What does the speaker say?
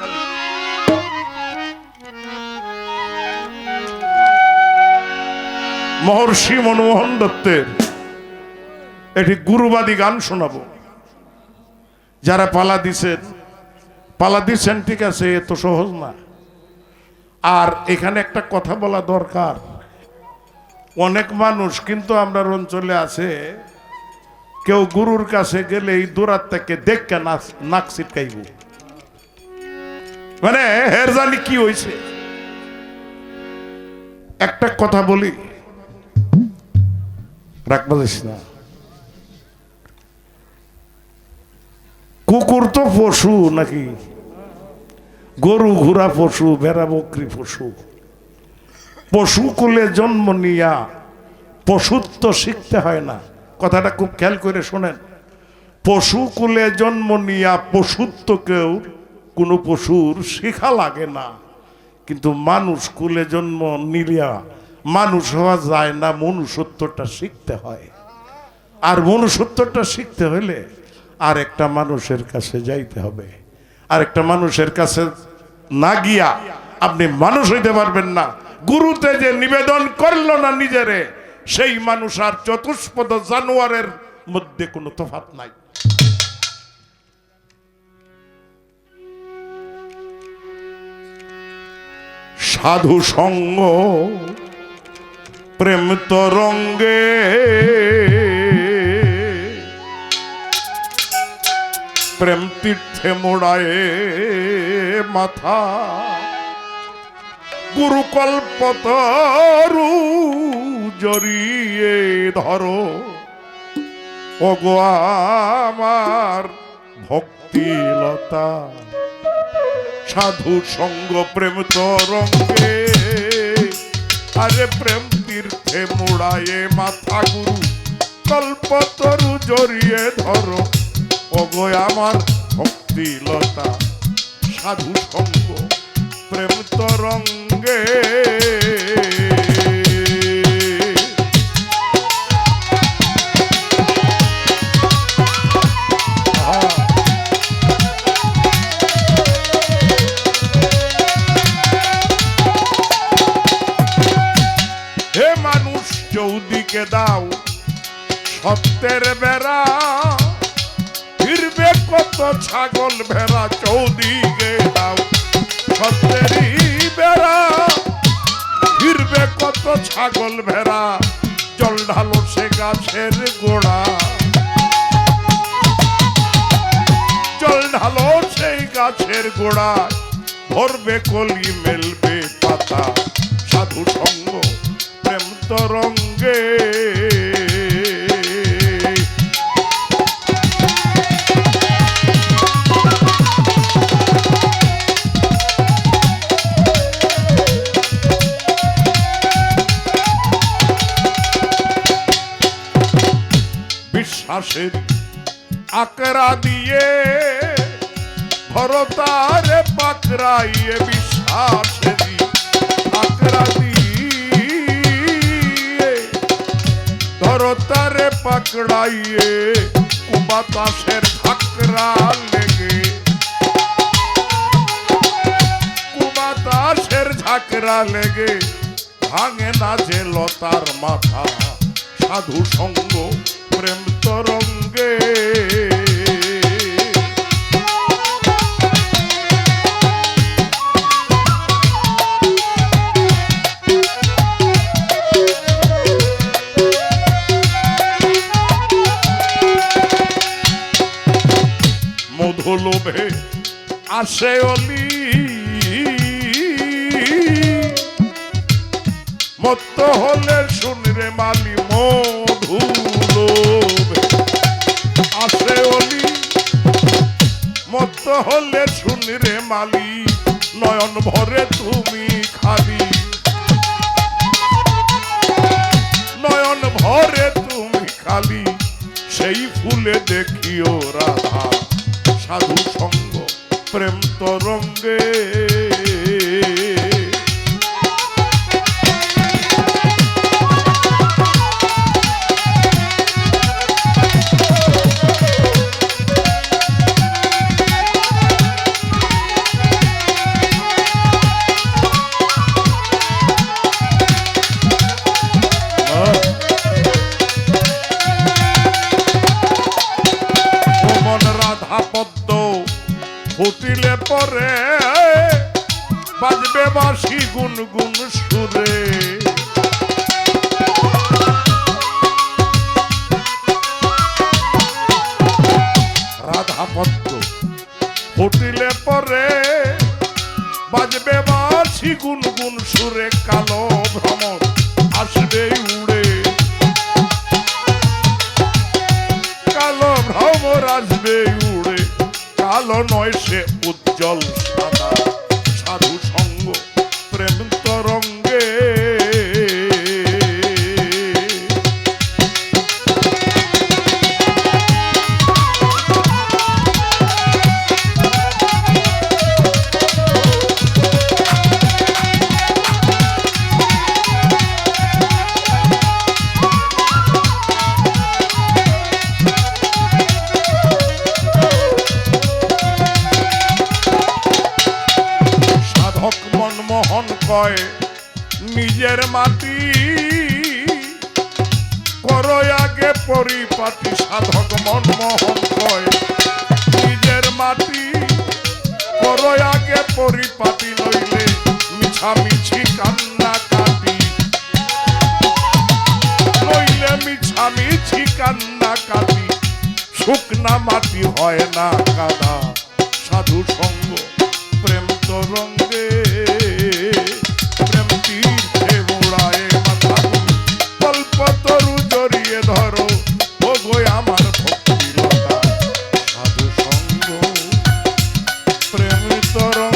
খালি। মহর্ষি মনমোহন দত্তের একটি গুরুবাদী গান শোনাবো। যারা পালা দিছেন পালা দিচ্ছেন ঠিক আছে এত সহজ না। আর এখানে একটা কথা বলা দরকার। অনেক মানুষ কিন্তু আমরা অঞ্চলে আছে কেউ গুরুর কাছে গেলে এই দূরার থেকে দেখকে নাক- ছিটকাইব। মানে হের জানি কি হয়েছে একটা কথা বলি। রাখবা না। কুকুর তো পশু নাকি? গরু, ঘোড়া পশু, ভেড়া, বকরি পশু। পশু কুলে জন্ম নিয়া পশুত্ব শিখতে হয় না। কথাটা খুব খেয়াল করে শোনেন। পশু কুলে জন্ম নিয়া পশুত্ব কেউ কোনো পশুর শেখা লাগে না। কিন্তু মানুষ কুলে জন্ম নিলিয়া মানুষ হওয়া যায় না, মনুষ্যত্বটা শিখতে হয়। আর মনুষ্যত্বটা শিখতে হলে আর একটা মানুষের কাছে যাইতে হবে। আর একটা মানুষের কাছে না গিয়া আপনি মানুষ হইতে পারবেন না। গুরুতে যে নিবেদন করল না নিজেরে সেই মানুষ আর চতুষ্পদ জানোয়ারের মধ্যে কোনো তফাত নাই। সাধু সঙ্গ, প্রেম তরঙ্গে, প্রেম তীর্থে মোড়ায় মাথা গুরুকল্পতরু জড়িয়ে ধরো। ওগো আমার ভক্তিলতা সাধু সঙ্গ প্রেম তরঙ্গে, আরে প্রেম তীর্থে মোড়ায়ে মাথা গুরু কল্পতরু জড়িয়ে ধরো। ওগো আমার ভক্তিলতা সাধু সঙ্গ প্রেম তরঙ্গে দাও, সত্যের বেড়া। ফিরবে কত ছাগল ভেড়া, চৌদিকে দাও, সত্যেরই বেড়া। ফিরবে কত ছাগল ভেড়া, জল ঢালো সে গাছের গোড়া। জল ঢালো সেই গাছের গোড়া, ভরবে কলি মেলবে পাতা। সাধু সঙ্গ, প্রেম তরঙ্গে বিশ্বাসের আকরা দিয়ে ভরতারে পাকড়াইয়ে বিশ্বাসেরি আকরা পাকড়াইয়ে কুবাতাসের ধাকরা লেগে। কুবাতাসের ঝাঁকরা লেগে ভাঙে না যে লতার মাথা। সাধু সঙ্গ প্রেম তরঙ্গে। আসে অলি। মত্ত হলে শুনরে মালি মধুলোভে আসে অলি। মত্ত হলে শুনরে মালি নয়ন ভরে তুমি খালি। নয়ন ভরে তুমি খালি, সেই ফুলে দেখিও রাধা। প্রেম তরঙ্গে। ফুটিলে পরে বাজবে বাসি গুন গুন সুরে। রাধা পদ্ম ফুটিলে পরে বাজবে বাসি গুন গুন সুরে, কালো ভ্রমর আসবে উড়ে। কালো ভ্রমর আসবে উড়ে কালো নয় সে উজ্জ্বল সাদা। নিজের মাটি করো আগে পরিপাটি, সাধক মনমোহন কয়। নিজের মাটি করো আগে পরিপাটি লইলে মিছামিছি কান্না কাটি নইলে মিছামিছি কান্না কাটি শুকনা মাটি হয় না কাদা। সাধু সঙ্গ প্রেম তরঙ্গে tesoro.